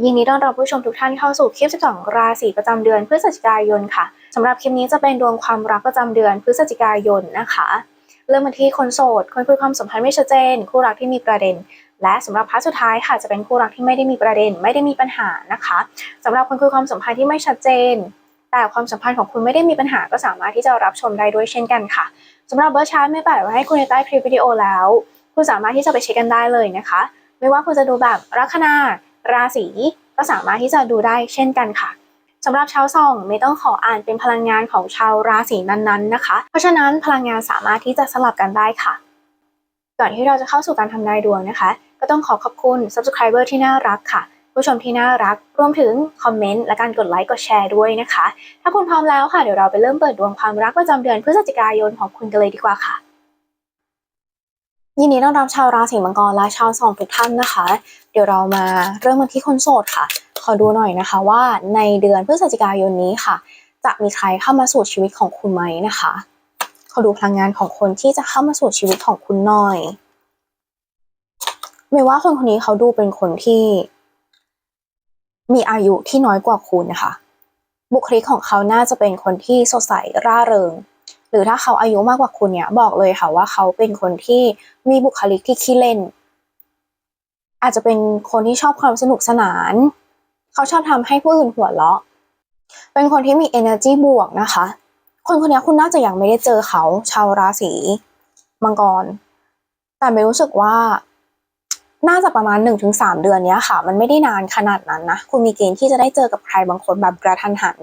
ยินดีต้อนรับผู้ชมทุกท่านเข้าสู่คลิป 12 ราศีประจำเดือนพฤศจิกายนค่ะสำหรับคลิปนี้จะเป็นดวงความรักประจำเดือนพฤศจิกายนนะคะ เริ่มมาที่คนโสด คนคุยความสัมพันธ์ไม่ชัดเจน คู่รักที่มีประเด็น และสำหรับพาร์ทสุดท้ายค่ะจะเป็นคู่รักที่ไม่ได้มีประเด็น ไม่ได้มีปัญหานะคะสำหรับคนคุยความสัมพันธ์ที่ไม่ชัดเจน แต่ความสัมพันธ์ของคุณไม่ได้มีปัญหาก็สามารถที่จะรับชมได้ด้วยเช่นกันค่ะสำหรับเบอร์ชาร์ตไม่แปะไว้ให้คุณในใต้คลิปวิดีโอแล้ว คุณสามารถที่จะไปเช็คกันได้เลยนะคะ ไม่ว่าคุณจะดูแบบลัคนา ราศีก็สามารถที่จะดูได้เช่นกันค่ะสำหรับชาวส่องไม่ต้องขออ่านเป็นพลังงานของชาวราศีนั้นๆนะคะ เพราะฉะนั้นพลังงานสามารถที่จะสลับกันได้ค่ะ ก่อนที่เราจะเข้าสู่การทำนายดวงนะคะ ก็ต้องขอขอบคุณ subscriber ที่น่ารักค่ะ ผู้ชมที่น่ารักรวมถึงคอมเมนต์และการกดไลค์กดแชร์ด้วยนะคะ ถ้าคุณพร้อมแล้วค่ะเดี๋ยวเราไปเริ่มเปิดดวงความรักประจำเดือนพฤศจิกายนของคุณกันเลยดีกว่าค่ะ ยินดีต้อนรับชาวราศีมังกรและชาวสองทุกท่านนะคะ เดี๋ยวเรามาเริ่มกันที่คนโสดค่ะ ขอดูหน่อยนะคะว่าในเดือนพฤศจิกายนนี้ค่ะ จะมีใครเข้ามาสู่ชีวิตของคุณไหมนะคะ ขอดูพลังงานของคนที่จะเข้ามาสู่ชีวิตของคุณหน่อยไม่ว่าคนคนนี้เขาดูเป็นคนที่ มีอายุที่น้อยกว่าคุณนะคะ บุคลิกของเขาน่าจะเป็นคนที่สดใสร่าเริง หรือถ้าเขาอายุมากกว่าคุณเนี่ยบอกเลยค่ะว่าเขาเป็นคนที่มีบุคลิกที่ขี้เล่น อาจจะเป็นคนที่ชอบความสนุกสนาน เขาชอบทำให้ผู้อื่นหัวเราะ เป็นคนที่มี energy บวกนะคะ คนคนนี้คุณน่าจะยังไม่ได้เจอเขาชาวราศีมังกร แต่ไม่รู้สึกว่าน่าจะประมาณ 1-3 เดือนเนี้ยค่ะ มันไม่ได้นานขนาดนั้นนะ คุณมีเกณฑ์ที่จะได้เจอกับใครบางคนแบบกระทันหัน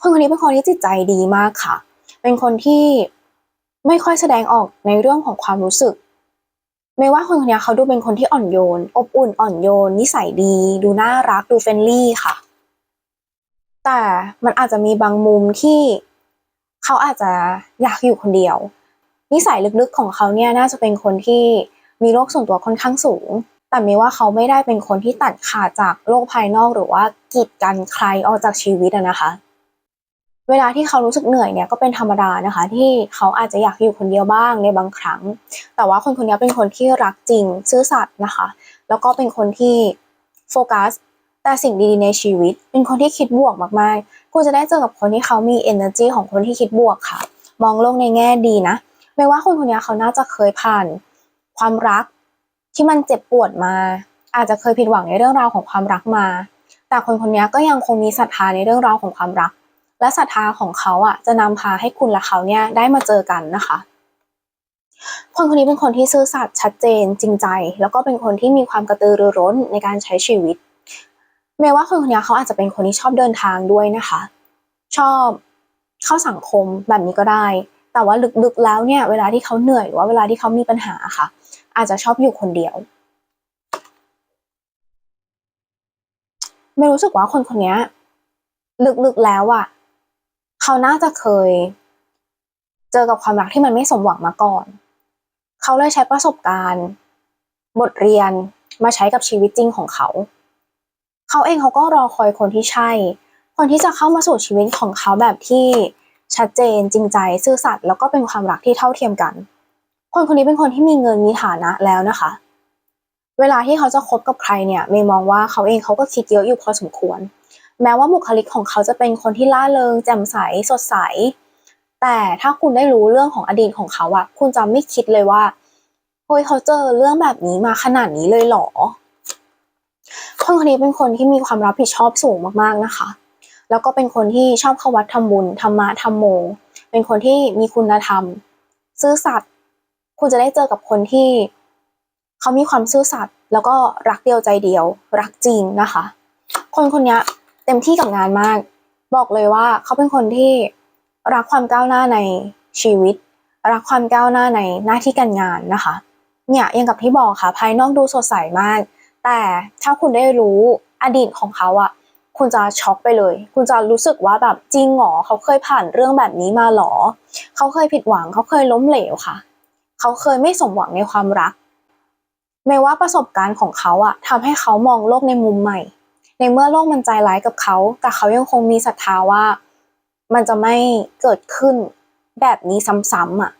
คนคนนี้เป็นคนที่จิตใจดีมากค่ะ เป็นคนที่ไม่ค่อยแสดงออกในเรื่องของความรู้สึก ไม่ว่าคนคนนี้เขาดูเป็นคนที่อ่อนโยน อบอุ่นอ่อนโยน นิสัยดี ดูน่ารัก ดูเฟรนลี่ค่ะ แต่มันอาจจะมีบางมุมที่เขาอาจจะอยากอยู่คนเดียว นิสัยลึกๆของเขาเนี่ยน่าจะเป็นคนที่มีโลกส่วนตัวค่อนข้างสูง แต่ไม่ว่าเขาไม่ได้เป็นคนที่ตัดขาดจากโลกภายนอกหรือว่ากีดกันใครออกจากชีวิตนะคะ เวลาที่เขารู้สึกเหนื่อยเนี่ยก็เป็นธรรมดานะคะ ที่เขาอาจจะอยากอยู่คนเดียวบ้างในบางครั้ง แต่ว่าคนคนนี้เป็นคนที่รักจริงซื่อสัตย์นะคะ แล้วก็เป็นคนที่โฟกัสแต่สิ่งดีๆในชีวิต เป็นคนที่คิดบวกมากๆคุณจะได้เจอกับคนที่เขามี energy ของคนที่คิดบวกค่ะ มองโลกในแง่ดีนะไม่ว่าคนคนนี้เขาน่าจะเคยผ่าน ความรักที่มันเจ็บปวดมา อาจจะเคยผิดหวังในเรื่องราวของความรักมา แต่คนคนนี้ก็ยังคงมีศรัทธาในเรื่องราวของความรัก และศรัทธาของเขาอะจะนำพาให้คุณและเขาเนี่ยได้มาเจอกันนะคะ คนคนนี้เป็นคนที่ซื่อสัตย์ชัดเจนจริงใจ แล้วก็เป็นคนที่มีความกระตือรือร้นในการใช้ชีวิตแม้ว่าคนคนนี้เขาอาจจะเป็นคนที่ชอบเดินทางด้วยนะคะ ชอบเข้าสังคมแบบนี้ก็ได้ แต่ว่าลึกๆแล้วเนี่ย เวลาที่เขาเหนื่อยหรือว่าเวลาที่เขามีปัญหาค่ะ อาจจะชอบอยู่คนเดียวไม่รู้สึกว่าคนคนนี้ลึกๆแล้วอะ เขาน่าจะเคย เจอกับความรักที่มันไม่สมหวังมาก่อน เขาเลยใช้ประสบการณ์ บทเรียนมาใช้กับชีวิตจริงของเขา เขาเองเขาก็รอคอยคนที่ใช่ คนที่จะเข้ามาสู่ชีวิตของเขาแบบที่ชัดเจนจริงใจซื่อสัตย์แล้วก็เป็นความรักที่เท่าเทียมกัน คนคนนี้เป็นคนที่มีเงินมีฐานะแล้วนะคะ เวลาที่เขาจะคบกับใครเนี่ยเมย์มองว่าเขาเองเขาก็คิดเยอะอยู่พอสมควร แม้ว่าบุคลิกของเขาจะเป็นคนที่ล่าเริงแจ่มใสสดใส แต่ถ้าคุณได้รู้เรื่องของอดีตของเขาอะคุณจะไม่คิดเลยว่าเฮ้ยเขาเจอเรื่องแบบนี้มาขนาดนี้เลยเหรอคนคนนี้เป็นคนที่มีความรับผิดชอบสูงมากๆนะคะ แล้วก็เป็นคนที่ชอบเข้าวัดทำบุญธรรมะธรรมโม เป็นคนที่มีคุณธรรม ซื่อสัตย์คุณจะได้เจอกับคนที่ เขามีความซื่อสัตย์แล้วก็รักเดียวใจเดียว รักจริงนะคะ คนคนนี้ เต็มที่กับงานมาก บอกเลยว่าเขาเป็นคนที่รักความก้าวหน้าในชีวิต รักความก้าวหน้าในหน้าที่การงานนะคะ เนี่ยย่างกับที่บอกค่ะ ภายนอกดูสดใสมาก แต่ถ้าคุณได้รู้อดีตของเขาอะคุณจะช็อกไปเลย คุณจะรู้สึกว่าแบบจริงหรอเขาเคยผ่านเรื่องแบบนี้มาหรอ เขาเคยผิดหวัง เขาเคยล้มเหลวค่ะ เขาเคยไม่สมหวังในความรักแม้ว่าประสบการณ์ของเขาอะทำให้เขามองโลกในมุมใหม่ ในเมื่อโลกมันใจร้ายกับเขา แต่เขายังคงมีศรัทธาว่า มันจะไม่เกิดขึ้นแบบนี้ซ้ำๆอะ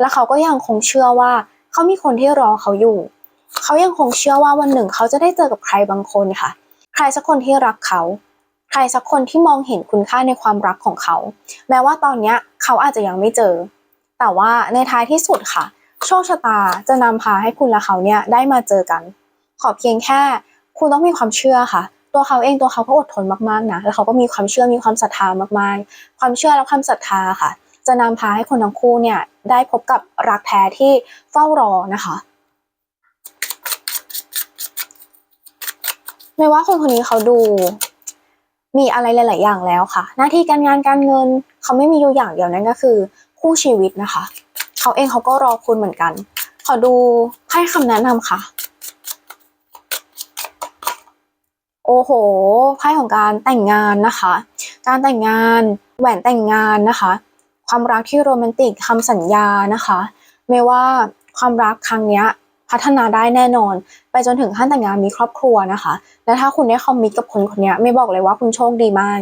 แล้วเขาก็ยังคงเชื่อว่า เขามีคนที่รอเขาอยู่ เขายังคงเชื่อว่าวันหนึ่งเขาจะได้เจอกับใครบางคนค่ะ ใครสักคนที่รักเขา ใครสักคนที่มองเห็นคุณค่าในความรักของเขา แม้ว่าตอนเนี้ยเขาอาจจะยังไม่เจอ แต่ว่าในท้ายที่สุดค่ะ โชคชะตาจะนำพาให้คุณและเขาเนี่ยได้มาเจอกัน ขอเพียงแค่ คุณต้องมีความเชื่อค่ะ ตัวเขาเองตัวเขาก็อดทนมากๆนะแล้วเขาก็มีความเชื่อมีความศรัทธามากๆ ความเชื่อและความศรัทธาค่ะ จะนำพาให้คนทั้งคู่เนี่ยได้พบกับรักแท้ที่เฝ้ารอนะคะไม่ว่าคนคนนี้เขาดูมีอะไรหลาย ๆ อย่างแล้วค่ะ หน้าที่การงานการเงินเขาไม่มีอยู่อย่างเดียวนั่นก็คือ คู่ชีวิตนะคะ เขาเองเขาก็รอคุณเหมือนกัน ขอดูไพ่คำแนะนำค่ะ โอ้โหไพ่ของการแต่งงานนะคะ การแต่งงานแหวนแต่งงานนะคะ ความรักที่โรแมนติกคำสัญญานะคะ ไม่ว่าความรักครั้งนี้พัฒนาได้แน่นอน ไปจนถึงขั้นแต่งงานมีครอบครัวนะคะ และถ้าคุณได้คอมมิตกับคนคนนี้ไม่บอกเลยว่าคุณโชคดีมาก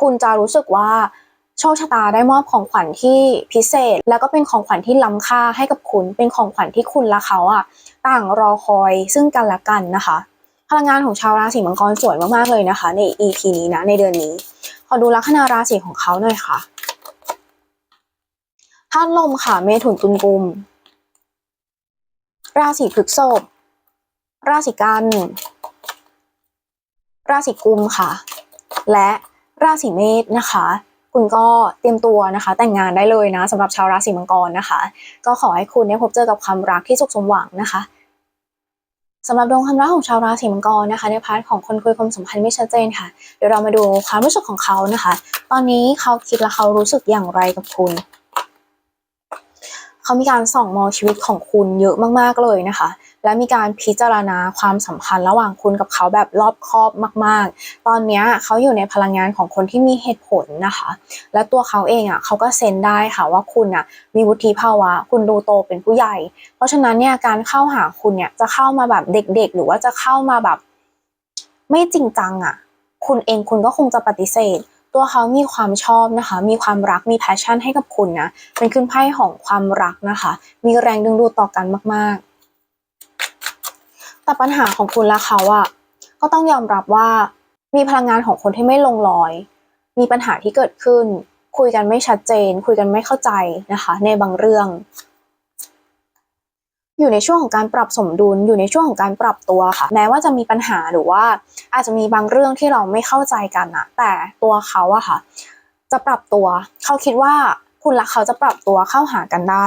คุณจะรู้สึกว่าโชคชะตาได้มอบของขวัญที่พิเศษ แล้วก็เป็นของขวัญที่ล้ำค่าให้กับคุณ เป็นของขวัญที่คุณและเขาอะต่างรอคอยซึ่งกันและกันนะคะ ลังงานของชาวราศีมังกรสวยมากๆเลยนะคะ ใน EP นี้นะในเดือนนี้ ขอดูลัคนาราศีของเขาหน่อยค่ะธาตุลมค่ะ เมถุนตุลกุม ราศีพฤษภราศีกัน ราศีกุมค่ะ และราศีเมษนะคะ คุณก็เตรียมตัวนะคะ แต่งงานได้เลยนะสำหรับชาวราศีมังกรนะคะ ก็ขอให้คุณได้พบเจอกับความรักที่สุขสมหวังนะคะ สำหรับดวงความรักของชาวราศีมังกรนะคะ ในพาร์ทของคนคุยความสัมพันธ์ไม่ชัดเจนค่ะ เดี๋ยวเรามาดูความรู้สึกของเขานะคะ ตอนนี้เขาคิดและเขารู้สึกอย่างไรกับคุณ เขามีการส่องมองชีวิตของคุณเยอะมากๆเลยนะคะ และมีการพิจารณาความสัมพันธ์ระหว่างคุณกับเขาแบบรอบคอบมาก ๆ ตอนนี้เขาอยู่ในพลังงานของคนที่มีเหตุผลนะคะ และตัวเขาเองอะเขาก็เซนได้ค่ะว่าคุณอะมีวุฒิภาวะ คุณดูโตเป็นผู้ใหญ่ เพราะฉะนั้นเนี่ยการเข้าหาคุณเนี่ยจะเข้ามาแบบเด็ก ๆ หรือว่าจะเข้ามาแบบ ไม่จริงจังอะ คุณเองคุณก็คงจะปฏิเสธ ตัวเขามีความชอบนะคะ มีความรักมีแพชชั่นให้กับคุณนะเป็นขึ้นไพ่ของความรักนะคะ มีแรงดึงดูดต่อกันมาก ๆ แต่ปัญหาของคุณและเขาอะก็ต้องยอมรับว่ามีพลังงานของคนที่ไม่ลงรอย มีปัญหาที่เกิดขึ้น คุยกันไม่ชัดเจน คุยกันไม่เข้าใจนะคะ ในบางเรื่อง อยู่ในช่วงของการปรับสมดุล อยู่ในช่วงของการปรับตัวค่ะ แม้ว่าจะมีปัญหาหรือว่า อาจจะมีบางเรื่องที่เราไม่เข้าใจกันนะแต่ตัวเขาอะค่ะ จะปรับตัวเขาคิดว่าคุณและเขาจะปรับตัวเข้าหากันได้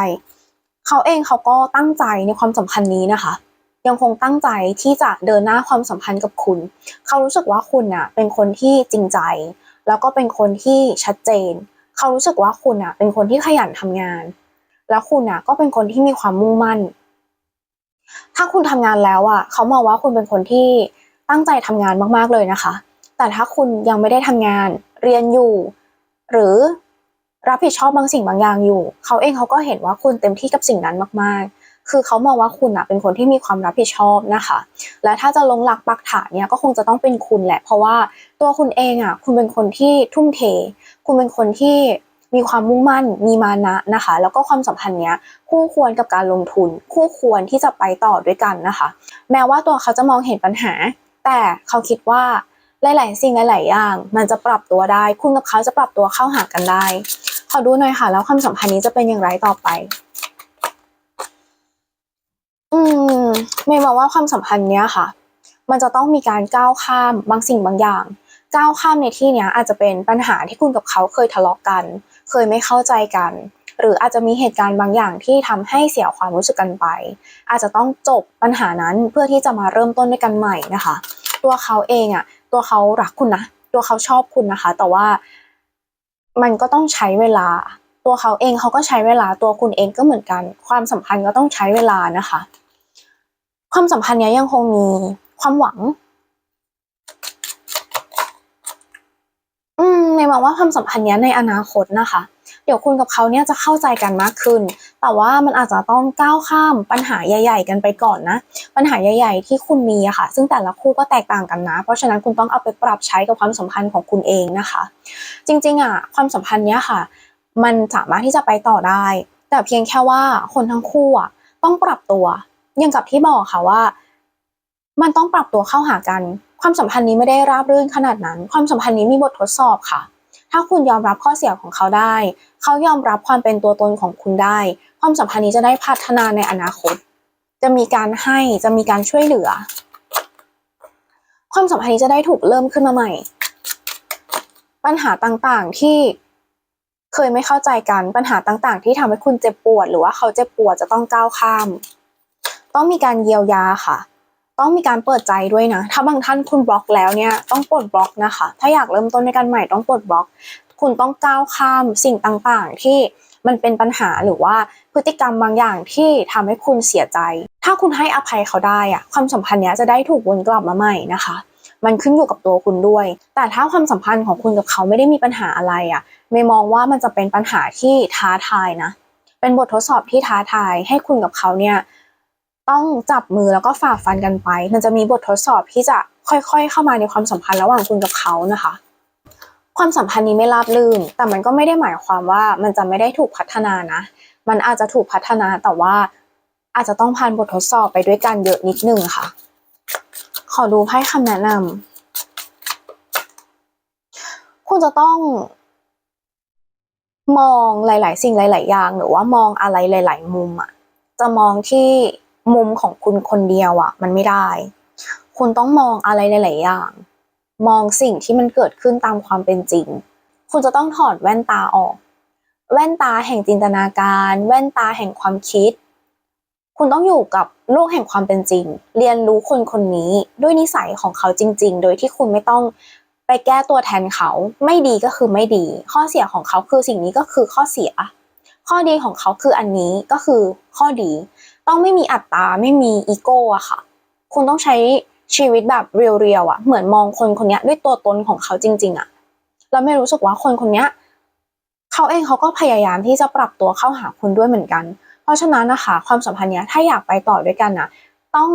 เขาเองเขาก็ตั้งใจในความสัมพันธ์นี้นะคะ ยังคงตั้งใจที่จะเดินหน้าความสัมพันธ์กับคุณ เขารู้สึกว่าคุณน่ะเป็นคนที่จริงใจ แล้วก็เป็นคนที่ชัดเจน เขารู้สึกว่าคุณน่ะเป็นคนที่ขยันทำงาน แล้วคุณน่ะก็เป็นคนที่มีความมุ่งมั่น ถ้าคุณทำงานแล้วอะเขามองว่าคุณเป็นคนที่ตั้งใจทำงานมากๆเลยนะคะ แต่ถ้าคุณยังไม่ได้ทำงานเรียนอยู่ หรือรับผิดชอบบางสิ่งบางอย่างอยู่ เขาเองเขาก็เห็นว่าคุณเต็มที่กับสิ่งนั้นมาก ๆ คือเขามองว่าคุณอะเป็นคนที่มีความรับผิดชอบนะคะ และถ้าจะลงหลักปักฐานเนี่ยก็คงจะต้องเป็นคุณแหละ เพราะว่าตัวคุณเองอะคุณเป็นคนที่ทุ่มเท คุณเป็นคนที่ มีความมุ่งมั่น มีมานะนะคะ แล้วก็ความสัมพันธ์เนี้ยคู่ควรกับการลงทุน คู่ควรที่จะไปต่อด้วยกันนะคะ แม้ว่าตัวเขาจะมองเห็นปัญหา แต่เขาคิดว่าหลาย ๆ สิ่งหลาย ๆ อย่าง มันจะปรับตัวได้ คุณกับเขาจะปรับตัวเข้าหากันได้ ขอดูหน่อยค่ะ แล้วความสัมพันธ์นี้จะเป็นอย่างไรต่อไป อืมเมย์มองว่าความสัมพันธ์เนี้ยค่ะ มันจะต้องมีการก้าวข้ามบางสิ่งบางอย่าง ก้าวข้ามในที่เนี้ยอาจจะเป็นปัญหาที่คุณกับเขาเคยทะเลาะกัน เคยไม่เข้าใจกัน หรืออาจจะมีเหตุการณ์บางอย่างที่ทำให้เสียความรู้สึกกันไป อาจจะต้องจบปัญหานั้นเพื่อที่จะมาเริ่มต้นด้วยกันใหม่นะคะ ตัวเขาเองอะตัวเขารักคุณนะตัวเขาชอบคุณนะคะ แต่ว่ามันก็ต้องใช้เวลา ตัวเขาเองเขาก็ใช้เวลาตัวคุณเองก็เหมือนกัน ความสัมพันธ์ก็ต้องใช้เวลานะคะ ความสัมพันธ์เนี้ยยังคงมีความหวัง อืม ในมองว่าความสัมพันธ์เนี้ยในอนาคตนะคะ เดี๋ยวคุณกับเขาเนี่ยจะเข้าใจกันมากขึ้น แต่ว่ามันอาจจะต้องก้าวข้ามปัญหาใหญ่ ๆ กันไปก่อนนะ ปัญหาใหญ่ ๆ ที่คุณมีอะค่ะ ซึ่งแต่ละคู่ก็แตกต่างกันนะ เพราะฉะนั้นคุณต้องเอาไปปรับใช้กับความสัมพันธ์ของคุณเองนะคะ จริงๆอะความสัมพันธ์เนี้ยค่ะ มันสามารถที่จะไปต่อได้ แต่เพียงแค่ว่าคนทั้งคู่อะต้องปรับตัวอย่างกับที่บอกค่ะว่า มันต้องปรับตัวเข้าหากัน ความสัมพันธ์นี้ไม่ได้ราบรื่นขนาดนั้น ความสัมพันธ์นี้มีบททดสอบค่ะ ถ้าคุณยอมรับข้อเสียของเขาได้ เขายอมรับความเป็นตัวตนของคุณได้ ความสัมพันธ์นี้จะได้พัฒนาในอนาคต จะมีการให้จะมีการช่วยเหลือ ความสัมพันธ์นี้จะได้ถูกเริ่มขึ้นมาใหม่ ปัญหาต่างๆที่เคยไม่เข้าใจกันปัญหาต่างๆ ที่ทำให้คุณเจ็บปวด หรือว่าเขาเจ็บปวดจะต้องก้าวข้าม ต้องมีการเยียวยาค่ะ ต้องมีการเปิดใจด้วยนะ ถ้าบางท่านคุณบล็อกแล้วเนี่ยต้องปลดบล็อกนะคะ ถ้าอยากเริ่มต้นในการใหม่ต้องปลดบล็อก คุณต้องก้าวข้ามสิ่งต่างๆ ที่มันเป็นปัญหาหรือว่าพฤติกรรมบางอย่างที่ทำให้คุณเสียใจ ถ้าคุณให้อภัยเขาได้อะความสัมพันธ์เนี้ยจะได้ถูกวนกลับมาใหม่นะคะ มันขึ้นอยู่กับตัวคุณด้วย แต่ถ้าความสัมพันธ์ของคุณกับเขาไม่ได้มีปัญหาอะไรอะไม่มองว่ามันจะเป็นปัญหาที่ท้าทายนะ เป็นบททดสอบที่ท้าทายให้คุณกับเขาเนี่ย ต้องจับมือแล้วก็ฝ่าฟันกันไป มันจะมีบททดสอบที่จะค่อยๆ เข้ามาในความสัมพันธ์ระหว่างคุณกับเขานะคะ ความสัมพันธ์นี้ไม่ราบรื่น แต่มันก็ไม่ได้หมายความว่ามันจะไม่ได้ถูกพัฒนานะ มันอาจจะถูกพัฒนาแต่ว่าอาจจะต้องผ่านบททดสอบไปด้วยกันเยอะนิดนึงค่ะ ขอดูไพ่คำแนะนำคุณจะต้องมองหลาย ๆ สิ่งหลาย ๆ อย่าง หรือว่ามองอะไรหลาย ๆ มุมอะจะมองที่ มุมของคุณคนเดียวอะมันไม่ได้ คุณต้องมองอะไรหลาย ๆ อย่าง มองสิ่งที่มันเกิดขึ้นตามความเป็นจริง คุณจะต้องถอดแว่นตาออก แว่นตาแห่งจินตนาการ แว่นตาแห่งความคิด คุณต้องอยู่กับโลกแห่งความเป็นจริง เรียนรู้คนคนนี้ด้วยนิสัยของเขาจริง ๆ โดยที่คุณไม่ต้องไปแก้ตัวแทนเขา ไม่ดีก็คือไม่ดี ข้อเสียของเขาคือสิ่งนี้ก็คือข้อเสีย ข้อดีของเขาคืออันนี้ก็คือข้อดี ต้องไม่มีอัตตาไม่มีอีโก้อะค่ะ คุณต้องใช้ชีวิตแบบเรียวๆอะเหมือนมองคนคนนี้ด้วยตัวตนของเขาจริง ๆอะเราไม่รู้สึกว่าคนคนนี้เขาเองเขาก็พยายามที่จะปรับตัวเข้าหาคุณด้วยเหมือนกัน เพราะฉะนั้นนะคะ ความสัมพันธ์เนี้ยถ้าอยากไปต่อด้วยกันนะต้อง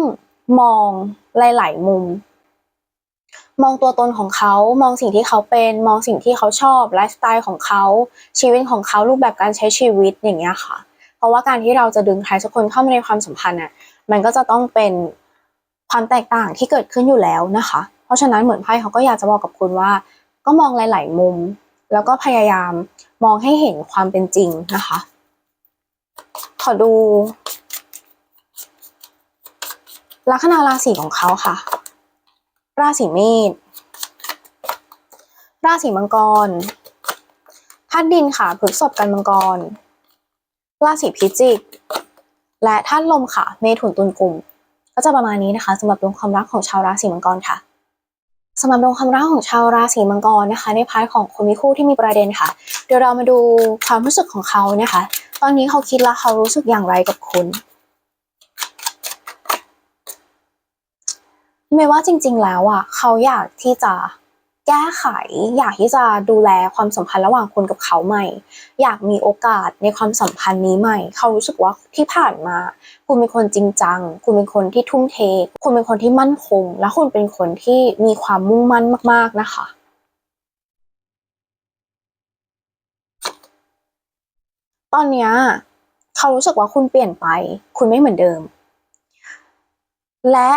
มองหลาย ๆ มุม มองตัวตนของเขามองสิ่งที่เขาเป็น มองสิ่งที่เขาชอบไลฟ์สไตล์ของเขาชีวิตของเขารูปแบบการใช้ชีวิตอย่างเงี้ยค่ะ ราะว่าการที่เราจะดึงใครสักคนเข้ามาในความสัมพันธ์น่ะมันก็จะต้องเป็นความแตกต่างที่เกิดขึ้นอยู่แล้วนะคะ เพราะฉะนั้นเหมือนไพ่เขาก็อยากจะบอกกับคุณว่า ก็มองหลาย ๆ มุม แล้วก็พยายามมองให้เห็นความเป็นจริงนะคะ ขอดูลัคนาราศีของเขาค่ะ ราศีเมษ ราศีมังกรธาตุดินค่ะพฤษภกันมังกร ราศีพิจิก และธาตุลมค่ะ เมถุนตุลกุมก็จะประมาณนี้นะคะสำหรับดวงความรักของชาวราศีมังกรค่ะสำหรับดวงความรักของชาวราศีมังกรนะคะ ในพาร์ทของคนมีคู่ที่มีประเด็นค่ะ เดี๋ยวเรามาดูความรู้สึกของเขานะคะ ตอนนี้เขาคิดและเขารู้สึกอย่างไรกับคุณไม่ว่าจริง ๆ แล้วอะเขาอยากที่จะ แก้ไข อยากที่จะดูแลความสัมพันธ์ระหว่างคุณกับเขาใหม่ อยากมีโอกาสในความสัมพันธ์นี้ใหม่ เขารู้สึกว่าที่ผ่านมา คุณเป็นคนจริงจัง คุณเป็นคนที่ทุ่มเท คุณเป็นคนที่มั่นคง และคุณเป็นคนที่มีความมุ่งมั่นมาก ๆนะคะตอนเนี้ยเขารู้สึกว่าคุณเปลี่ยนไป คุณไม่เหมือนเดิม และ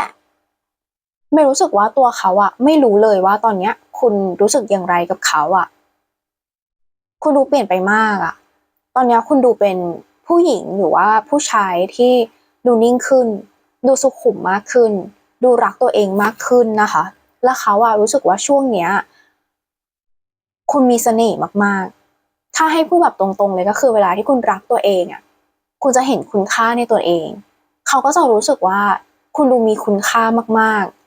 ไม่รู้สึกว่าตัวเขาอะไม่รู้เลยว่าตอนเนี้ย คุณรู้สึกอย่างไรกับเขาอะคุณดูเปลี่ยนไปมากอะตอนนี้คุณดูเป็นผู้หญิงหรือว่าผู้ชายที่ดูนิ่งขึ้น ดูสุขุมมากขึ้น ดูรักตัวเองมากขึ้นนะคะ และเขาอะรู้สึกว่าช่วงเนี้ย คุณมีเสน่ห์มากๆ ถ้าให้พูดแบบตรงๆเลยก็คือเวลาที่คุณรักตัวเองอะคุณจะเห็นคุณค่าในตัวเอง เขาก็จะรู้สึกว่าคุณดูมีคุณค่ามากๆ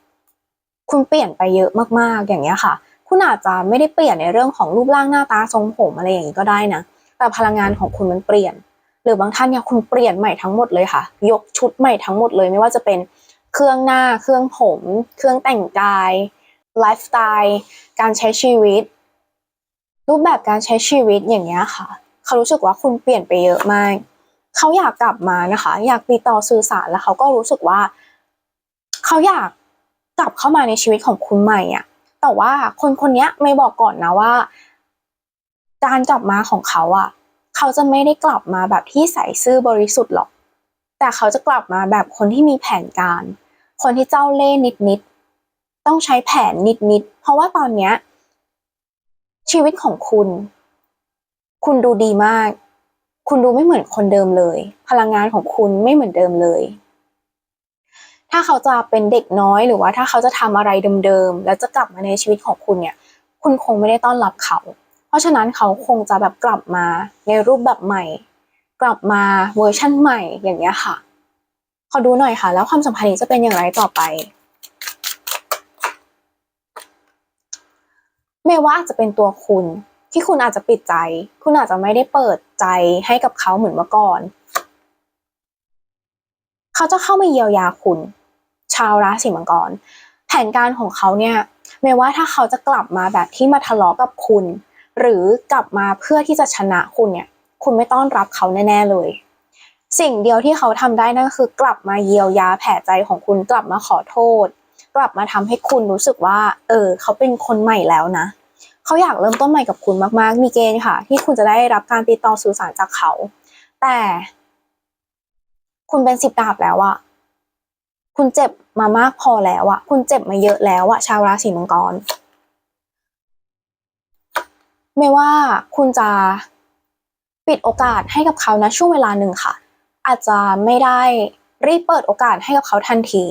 คุณเปลี่ยนไปเยอะมากๆอย่างเงี้ยค่ะ คุณอาจจะไม่ได้เปลี่ยนในเรื่องของรูปร่างหน้าตาทรงผมอะไรอย่างนี้ก็ได้นะ แต่พลังงานของคุณมันเปลี่ยน หรือบางท่านเนี่ยคุณเปลี่ยนใหม่ทั้งหมดเลยค่ะ ยกชุดใหม่ทั้งหมดเลยไม่ว่าจะเป็นเครื่องหน้า เครื่องผม เครื่องแต่งกายไลฟ์สไตล์การใช้ชีวิต รูปแบบการใช้ชีวิตอย่างเงี้ยค่ะ เขารู้สึกว่าคุณเปลี่ยนไปเยอะมาก เขาอยากกลับมานะคะ อยากติดต่อสื่อสารแล้วเขาก็รู้สึกว่า เขาอยาก กลับเข้ามาในชีวิตของคุณใหม่อะ แต่ว่าคนคนนี้ไม่บอกก่อนนะว่า การกลับมาของเขาอะ เขาจะไม่ได้กลับมาแบบที่ใส่ซื่อบริสุทธิ์หรอก แต่เขาจะกลับมาแบบคนที่มีแผนการ คนที่เจ้าเล่ห์นิดๆต้องใช้แผนนิดๆเพราะว่าตอนเนี้ยชีวิตของคุณ คุณดูดีมาก คุณดูไม่เหมือนคนเดิมเลย พลังงานของคุณไม่เหมือนเดิมเลย ถ้าเขาจะเป็นเด็กน้อยหรือว่าถ้าเขาจะทำอะไรเดิมๆแล้วจะกลับมาในชีวิตของคุณเนี่ย คุณคงไม่ได้ต้อนรับเขา เพราะฉะนั้นเขาคงจะแบบกลับมาในรูปแบบใหม่ กลับมาเวอร์ชั่นใหม่อย่างเงี้ยค่ะ ขอดูหน่อยค่ะ แล้วความสัมพันธ์นี้จะเป็นอย่างไรต่อไปไม่ว่าอาจจะเป็นตัวคุณที่คุณอาจจะปิดใจ คุณอาจจะไม่ได้เปิดใจให้กับเขาเหมือนเมื่อก่อน เขาจะเข้ามาเยียวยาคุณาวราศีมังกร แผนการของเขาเนี่ยไม่ว่าถ้าเขาจะกลับมาแบบที่มาทะเลาะกับคุณ หรือกลับมาเพื่อที่จะชนะคุณเนี่ย คุณไม่ต้อนรับเขาแน่ๆเลย สิ่งเดียวที่เขาทำได้นั่นคือกลับมาเยียวยาแผลใจของคุณกลับมาขอโทษ กลับมาทำให้คุณรู้สึกว่า เออ เขาเป็นคนใหม่แล้วนะเขาอยากเริ่มต้นใหม่กับคุณมากๆ มีเกณฑ์ค่ะ ที่คุณจะได้รับการติดต่อสื่อสารจากเขา แต่ คุณเป็นสิบดาบแล้วอะ คุณเจ็บมามากพอแล้วอะคุณเจ็บมาเยอะแล้วอะชาวราศีมังกร ไม่ว่าคุณจะปิดโอกาสให้กับเขานะช่วงเวลาหนึ่งค่ะ อาจจะไม่ได้รีบเปิดโอกาสให้กับเขาทันที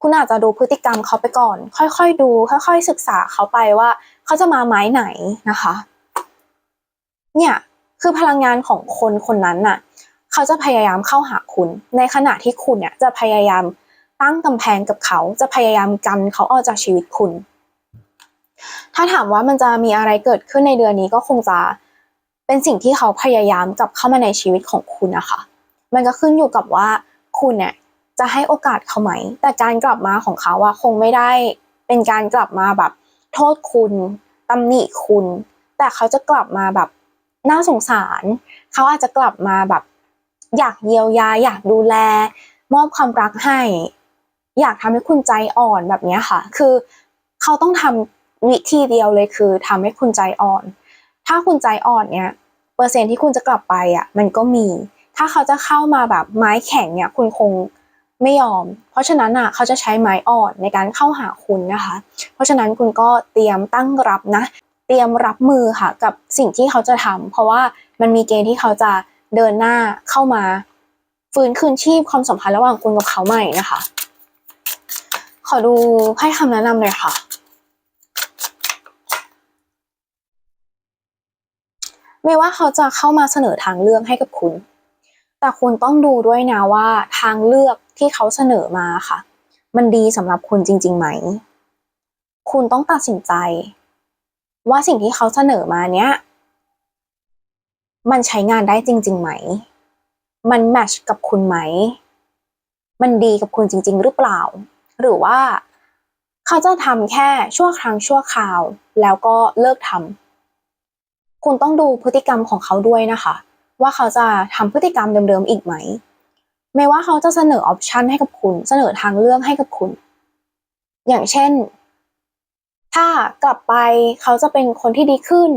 คุณอาจจะดูพฤติกรรมเขาไปก่อน ค่อยๆดู ค่อย ๆ ศึกษาเขาไปว่า เขาจะมาไม้ไหนนะคะ เนี่ยคือพลังงานของคนคนนั้นน่ะ เขาจะพยายามเข้าหาคุณ ในขณะที่คุณเนี่ยจะพยายาม ตั้งกำแพงกับเขาจะพยายามกันเขาออกจากชีวิตคุณ ถ้าถามว่ามันจะมีอะไรเกิดขึ้นในเดือนนี้ก็คงจะเป็นสิ่งที่เขาพยายามกลับเข้ามาในชีวิตของคุณนะคะมันก็ขึ้นอยู่กับว่าคุณเนี่ยจะให้โอกาสเขาไหม แต่การกลับมาของเขาอะคงไม่ได้เป็นการกลับมาแบบโทษคุณตำหนิคุณ แต่เขาจะกลับมาแบบน่าสงสาร เขาอาจจะกลับมาแบบ อยากเยียวยา อยากดูแล มอบความรักให้ อยากทำให้คุณใจอ่อนแบบนี้ค่ะ คือเขาต้องทำวิธีเดียวเลยคือทำให้คุณใจอ่อน ถ้าคุณใจอ่อนเนี่ยเปอร์เซ็นที่คุณจะกลับไปอะมันก็มี ถ้าเขาจะเข้ามาแบบไม้แข็งเนี่ยคุณคงไม่ยอม เพราะฉะนั้นอะเขาจะใช้ไม้อ่อนในการเข้าหาคุณนะคะ เพราะฉะนั้นคุณก็เตรียมตั้งรับนะ เตรียมรับมือค่ะกับสิ่งที่เขาจะทำเพราะว่ามันมีเกณฑ์ที่เขาจะเดินหน้าเข้ามา ฟื้นคืนชีพความสัมพันธ์ระหว่างคุณกับเขาใหม่นะคะ อดูไพ่คำแนะนำเลยค่ะ ไม่ว่าเขาจะเข้ามาเสนอทางเลือกให้กับคุณ แต่คุณต้องดูด้วยนะว่าทางเลือกที่เขาเสนอมาค่ะ มันดีสำหรับคุณจริง ๆ ไหม คุณต้องตัดสินใจ ว่าสิ่งที่เขาเสนอมาเนี้ย มันใช้งานได้จริง ๆ ไหม มันแมชกับคุณไหม มันดีกับคุณจริง ๆ หรือเปล่า หรือว่าเขาจะทำแค่ชั่วครั้งชั่วคราว แล้วก็เลิกทำคุณต้องดูพฤติกรรมของเขาด้วยนะคะ ว่าเขาจะทำพฤติกรรมเดิมๆอีกไหมไม่ว่าเขาจะเสนอออปชันให้กับคุณเสนอทางเลือกให้กับคุณ อย่างเช่น ถ้ากลับไปเขาจะเป็นคนที่ดีขึ้น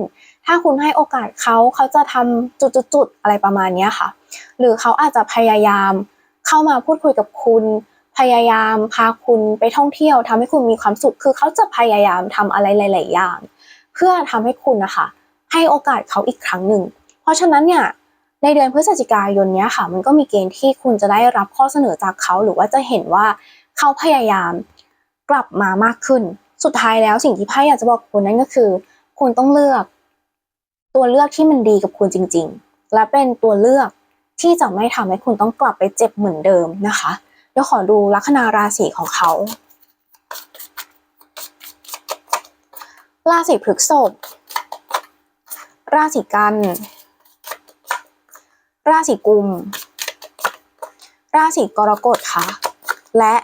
ถ้าคุณให้โอกาสเขาเขาจะทำจุดๆๆอะไรประมาณนี้ค่ะ หรือเขาอาจจะพยายามเข้ามาพูดคุยกับคุณ พยายามพาคุณไปท่องเที่ยวทำให้คุณมีความสุข คือเขาจะพยายามทำอะไรหลาย ๆ อย่าง เพื่อทำให้คุณนะคะให้โอกาสเขาอีกครั้งหนึ่ง เพราะฉะนั้นเนี่ยในเดือนพฤศจิกายนนี้ค่ะ มันก็มีเกณฑ์ที่คุณจะได้รับข้อเสนอจากเขา หรือว่าจะเห็นว่าเขาพยายามกลับมามากขึ้น สุดท้ายแล้วสิ่งที่ไพ่อยากจะบอกคุณนั่นก็คือ คุณต้องเลือก ตัวเลือกที่มันดีกับคุณจริง ๆ และเป็นตัวเลือกที่จะไม่ทำให้คุณต้องกลับไปเจ็บเหมือนเดิมนะคะ ดี๋ยวขอดูลัคนาราศีของเขา ราศีพฤษภ ราศีกัน ราศีกุม ราศีกรกฎค่ะ และ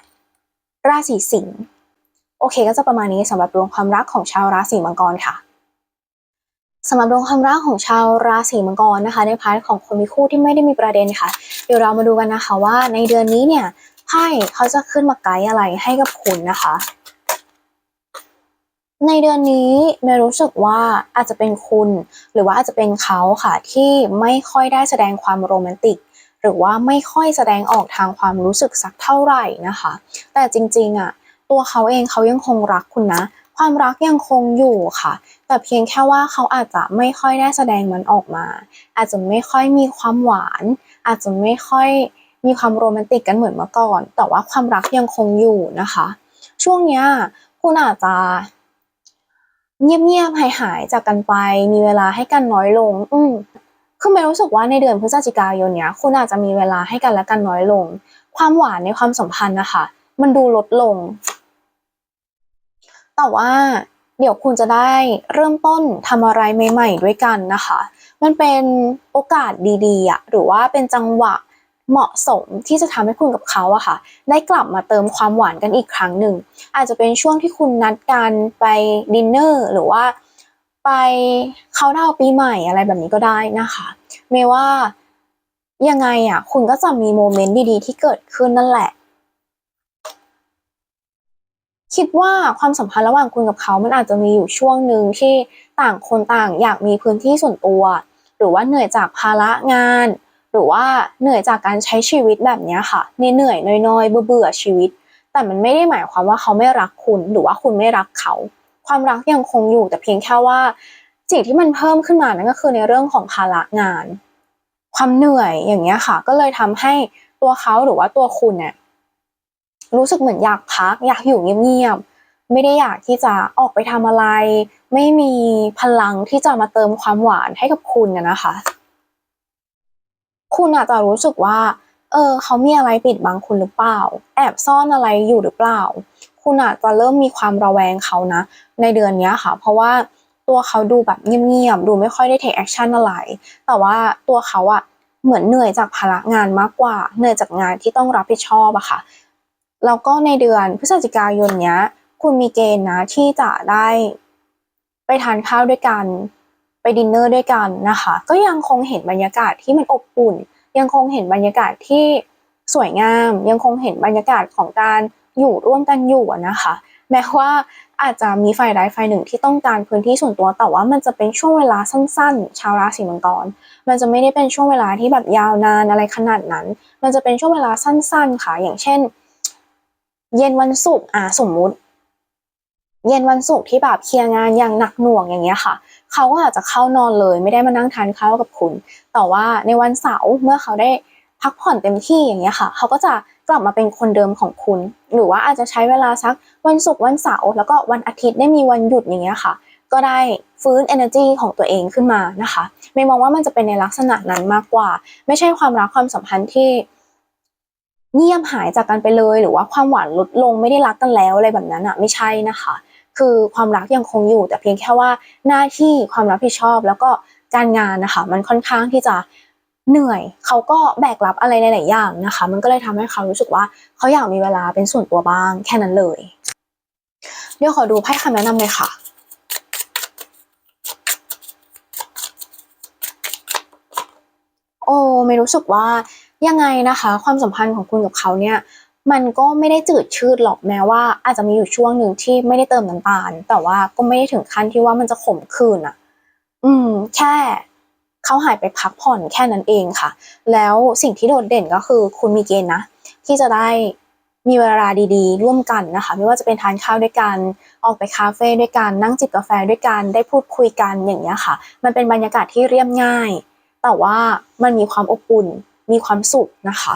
ราศีสิงห์ โอเคก็จะประมาณนี้สำหรับดวงความรักของชาวราศีมังกรค่ะสำหรับดวงความรักของชาวราศีมังกรนะคะ ในพาร์ทของคนมีคู่ที่ไม่ได้มีประเด็นค่ะ เดี๋ยวเรามาดูกันนะคะว่าในเดือนนี้เนี่ย ไพ่เขาจะขึ้นมาไกด์อะไรให้กับคุณนะคะ ในเดือนนี้เมย์รู้สึกว่าอาจจะเป็นคุณ หรือว่าอาจจะเป็นเขาค่ะที่ไม่ค่อยได้แสดงความโรแมนติกหรือว่าไม่ค่อยแสดงออกทางความรู้สึกสักเท่าไหร่นะคะ แต่จริงๆอะตัวเขาเองเขายังคงรักคุณนะ ความรักยังคงอยู่ค่ะ แต่เพียงแค่ว่าเขาอาจจะไม่ค่อยได้แสดงมันออกมา อาจจะไม่ค่อยมีความหวาน อาจจะไม่ค่อย มีความโรแมนติกกันเหมือนเมื่อก่อน แต่ว่าความรักยังคงอยู่นะคะ ช่วงเนี้ยคุณอาจจะเงียบๆหายหายจากกันไป มีเวลาให้กันน้อยลง อืมคือไม่รู้สึกว่าในเดือนพฤศจิกายนเนี้ยคุณอาจจะมีเวลาให้กันและกันน้อยลง ความหวานในความสัมพันธ์นะคะ มันดูลดลง แต่ว่าเดี๋ยวคุณจะได้เริ่มต้นทำอะไรใหม่ ๆ ด้วยกันนะคะ มันเป็นโอกาสดีๆอะหรือว่าเป็นจังหวะ เหมาะสมที่จะทำให้คุณกับเขาอะค่ะ ได้กลับมาเติมความหวานกันอีกครั้งหนึ่ง อาจจะเป็นช่วงที่คุณนัดกันไปดินเนอร์หรือว่าไปเขาดาวปีใหม่อะไรแบบนี้ก็ได้นะคะ ไม่ว่ายังไงอะคุณก็จะมีโมเมนต์ดีๆ ที่เกิดขึ้นนั่นแหละ คิดว่าความสัมพันธ์ระหว่างคุณกับเขา มันอาจจะมีอยู่ช่วงหนึ่งที่ต่างคนต่างอยากมีพื้นที่ส่วนตัว หรือว่าเหนื่อยจากภาระงาน หรือว่าเหนื่อยจากการใช้ชีวิตแบบนี้ค่ะเหนื่อยน้อยๆเบื่อๆชีวิต แต่มันไม่ได้หมายความว่าเขาไม่รักคุณ หรือว่าคุณไม่รักเขา ความรักยังคงอยู่แต่เพียงแค่ว่าสิ่งที่มันเพิ่มขึ้นมานั่นก็คือในเรื่องของภาระงาน ความเหนื่อยอย่างเงี้ยค่ะ ก็เลยทำให้ตัวเขาหรือว่าตัวคุณเนี่ยรู้สึกเหมือนอยากพัก อยากอยู่เงียบๆไม่ได้อยากที่จะออกไปทำอะไร ไม่มีพลังที่จะมาเติมความหวานให้กับคุณน่ะนะคะ คุณอาจจะรู้สึกว่า เออเขามีอะไรปิดบังคุณหรือเปล่า แอบซ่อนอะไรอยู่หรือเปล่า คุณอาจจะเริ่มมีความระแวงเขานะ ในเดือนนี้ค่ะ เพราะว่าตัวเขาดูแบบเงียบๆ ดูไม่ค่อยได้ take action อะไร แต่ว่าตัวเขาอะเหมือนเหนื่อยจากภาระงานมากกว่า เหนื่อยจากงานที่ต้องรับผิดชอบอะค่ะ แล้วก็ในเดือนพฤศจิกายนเนี้ย คุณมีเกณฑ์นะที่จะได้ไปทานข้าวด้วยกัน ไปดินเนอร์ด้วยกันนะคะ ก็ยังคงเห็นบรรยากาศที่มันอบอุ่น ยังคงเห็นบรรยากาศที่สวยงาม ยังคงเห็นบรรยากาศของการอยู่ร่วมกันอยู่นะคะ แม้ว่าอาจจะมีฝ่ายใดฝ่ายหนึ่งที่ต้องการพื้นที่ส่วนตัว แต่ว่ามันจะเป็นช่วงเวลาสั้นๆ ชาวราศีมังกร มันจะไม่ได้เป็นช่วงเวลาที่แบบยาวนานอะไรขนาดนั้น มันจะเป็นช่วงเวลาสั้น ๆ ค่ะ อย่างเช่น เย็นวันศุกร์อะสมมุติ เย็นวันศุกร์ที่แบบเคลียร์งานอย่างหนักหน่วงอย่างเงี้ยค่ะ เขาก็อาจจะเข้านอนเลยไม่ได้มานั่งทานข้าวกับคุณ แต่ว่าในวันเสาร์เมื่อเขาได้พักผ่อนเต็มที่อย่างเงี้ยค่ะ เขาก็จะกลับมาเป็นคนเดิมของคุณ หรือว่าอาจจะใช้เวลาสักวันศุกร์วันเสาร์แล้วก็วันอาทิตย์ได้มีวันหยุดอย่างเงี้ยค่ะ ก็ได้ฟื้น energy ของตัวเองขึ้นมานะคะไม่มองว่ามันจะเป็นในลักษณะนั้นมากกว่า ไม่ใช่ความรักความสัมพันธ์ที่เงียบหายจากกันไปเลย หรือว่าความหวานลดลงไม่ได้รักกันแล้วอะไรแบบนั้นอะไม่ใช่นะคะ คือความรักยังคงอยู่ แต่เพียงแค่ว่าหน้าที่ความรับผิดชอบ แล้วก็การงานนะคะ มันค่อนข้างที่จะเหนื่อย เขาก็แบกรับอะไรหลายๆอย่างนะคะ มันก็เลยทำให้เขารู้สึกว่าเขาอยากมีเวลาเป็นส่วนตัวบ้าง แค่นั้นเลย เดี๋ยวขอดูไพ่คำแนะนำเลยค่ะโอ้ไม่รู้สึกว่ายังไงนะคะ ความสัมพันธ์ของคุณกับเขาเนี่ย มันก็ไม่ได้จืดชืดหรอกแม้ว่า อาจจะมีอยู่ช่วงหนึ่งที่ไม่ได้เติมน้ำตาล แต่ว่าก็ไม่ได้ถึงขั้นที่ว่ามันจะขมขื่นอะอืม แค่เขาหายไปพักผ่อนแค่นั้นเองค่ะ แล้วสิ่งที่โดดเด่นก็คือคุณมีเกณฑ์นะ ที่จะได้มีเวลาดีๆ ร่วมกันนะคะ ไม่ว่าจะเป็นทานข้าวด้วยกัน ออกไปคาเฟ่ด้วยกัน นั่งจิบกาแฟด้วยกัน ได้พูดคุยกันอย่างเงี้ยค่ะ มันเป็นบรรยากาศที่เรียบง่าย แต่ว่ามันมีความอบอุ่น มีความสุขนะคะ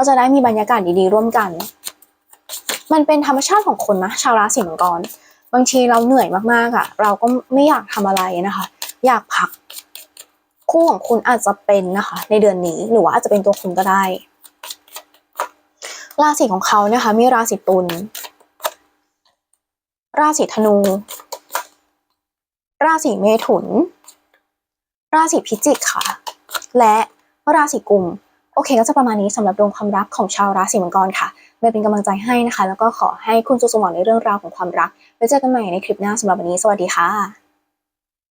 ก็จะได้มีบรรยากาศดีๆร่วมกัน มันเป็นธรรมชาติของคนนะชาวราศีมังกร บางทีเราเหนื่อยมากๆอะ เราก็ไม่อยากทำอะไรนะคะ อยากพัก คู่ของคุณอาจจะเป็นนะคะ ในเดือนนี้หรือว่าอาจจะเป็นตัวคุณก็ได้ ราศีของเขานะคะ มีราศีตุลราศีธนู ราศีเมถุน ราศีพิจิกค่ะ และราศีกุม โอเคก็จะประมาณนี้สำหรับดวงความรักของชาวราศีมังกรค่ะเมย์เป็นกำลังใจให้นะคะ แล้วก็ขอให้คุณสุขสมหวังในเรื่องราวของความรักไว้เจอกันใหม่ในคลิปหน้าสำหรับวันนี้ สวัสดีค่ะ